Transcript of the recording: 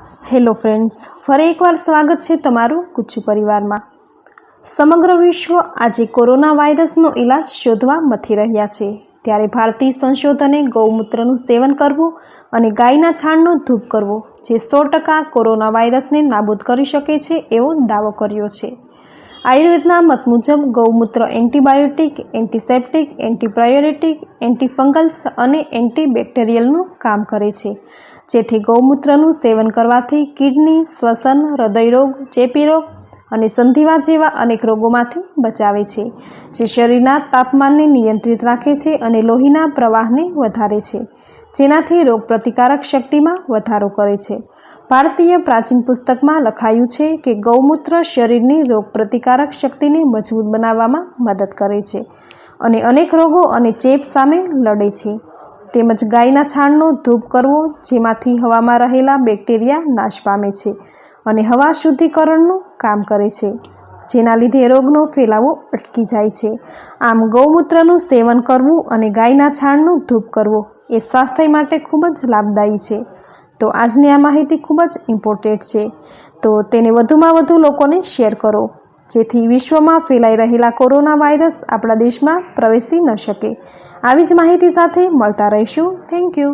Hello friends ફરી એકવાર સ્વાગત છે તમારું ગુચ્છુ પરિવારમાં. સમગ્ર વિશ્વ આજે કોરોના વાયરસનો ઇલાજ શોધવા મથી રહ્યા છે. ત્યારે ભારતીય સંશોધને ગૌમૂત્રનું સેવન કરવું અને ગાયના છાણનો ધૂપ કરવો, જે સો ટકા કોરોના વાયરસને નાબૂદ કરી શકે છે એવો દાવો કર્યો છે. આયુર્વેદના મત મુજબ ગૌમૂત્ર એન્ટીબાયોટિક, એન્ટિસેપ્ટિક, એન્ટીપ્રાયોરેટિક, એન્ટીફંગલ્સ અને એન્ટીબેક્ટેરિયલનું કામ કરે છે. જેથી ગૌમૂત્રનું સેવન કરવાથી કિડની, શ્વસન, હૃદયરોગ, ચેપી રોગ અને સંધિવા જેવા અનેક રોગોમાંથી બચાવે છે, જે શરીરના તાપમાનને નિયંત્રિત રાખે છે અને લોહીના પ્રવાહને વધારે છે. જેનાથી રોગપ્રતિકારક શક્તિમાં વધારો કરે છે. ભારતીય પ્રાચીન પુસ્તકમાં લખાયું છે કે ગૌમૂત્ર શરીરની રોગપ્રતિકારક શક્તિને મજબૂત બનાવવામાં મદદ કરે છે અને અનેક રોગો અને ચેપ સામે લડે છે. તેમજ ગાયના છાણનો ધૂપ કરવો જેમાંથી હવામાં રહેલા બેક્ટેરિયા નાશ પામે છે અને હવા શુદ્ધિકરણનું કામ કરે છે, જેના લીધે રોગનો ફેલાવો અટકી જાય છે. આમ ગૌમૂત્રનું સેવન કરવું અને ગાયના છાણનું ધૂપ કરવો એ સ્વાસ્થ્ય માટે ખૂબ જ લાભદાયી છે. તો આજની આ માહિતી ખૂબ જ ઇમ્પોર્ટન્ટ છે. તો તેને વધુમાં વધુ લોકોને શેર કરો, જેથી વિશ્વમાં ફેલાઈ રહેલા કોરોના વાયરસ આપણા દેશમાં પ્રવેશી ન શકે. આવી જ માહિતી સાથે મળતા રહીશું. Thank you